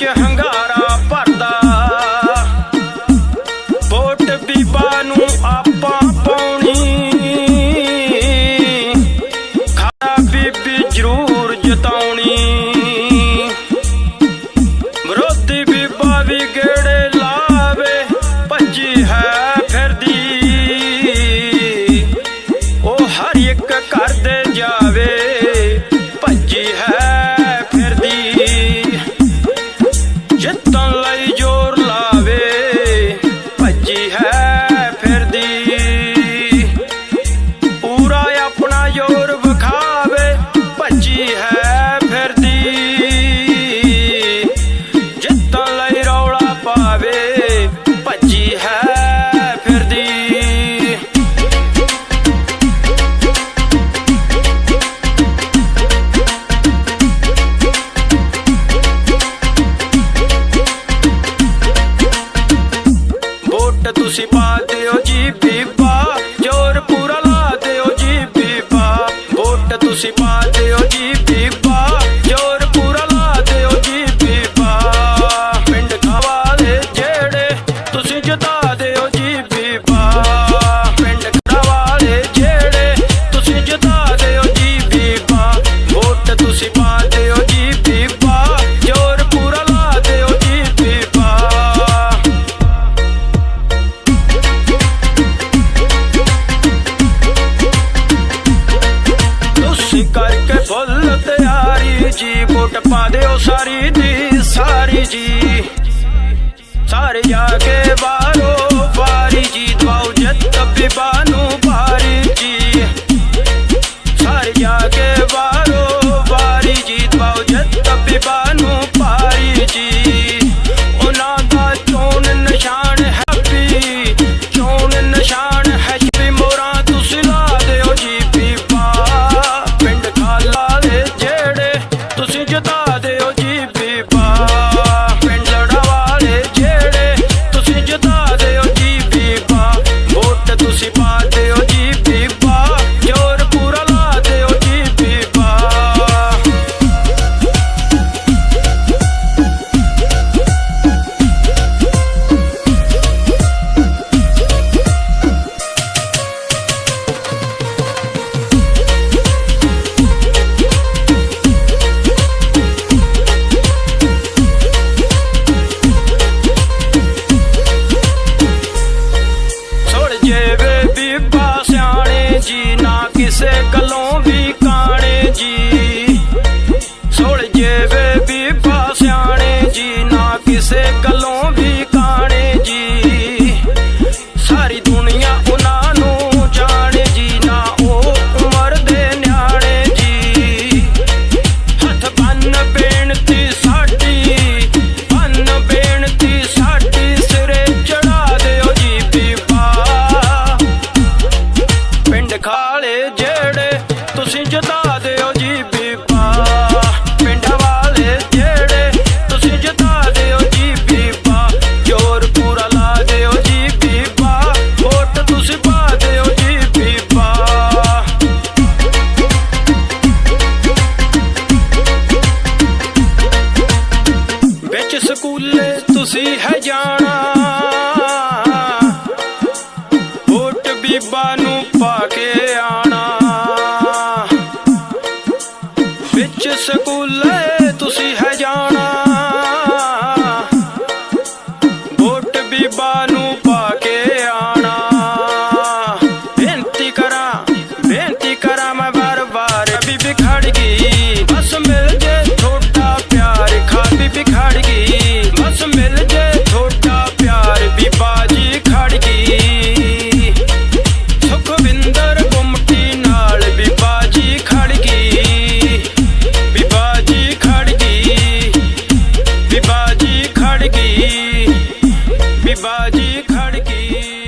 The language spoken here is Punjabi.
your you're. ਜੀ ਪੁੱਟ ਪਾ ਦਿਓ ਸਾਰੀ ਦੀ ਸਾਰੀ ਜੀ। ਸਾਰੇ ਜਾ ਕੇ ਬਾਹਰੋਂ ਬਾਰੀ ਜੀ, ਦਵਾਓ ਜੱਤ ਬਿਬਾ ਨੂੰ ਬਾਰੀ ਜੀ। ਕਿਸੇ ਕਲੋਂ ਤੁਸੀਂ ਹੈ ਜਾਣਾ? ਓਟ ਬੀਬਾ ਨੂੰ ਪਾ ਕੇ ਆਣਾ ਵਿੱਚ ਸਕੂਲੇ ਤੁਸੀਂ ਹੈ ਜਾਣਾ। ਬਾਜੀ ਖੜਕੀ।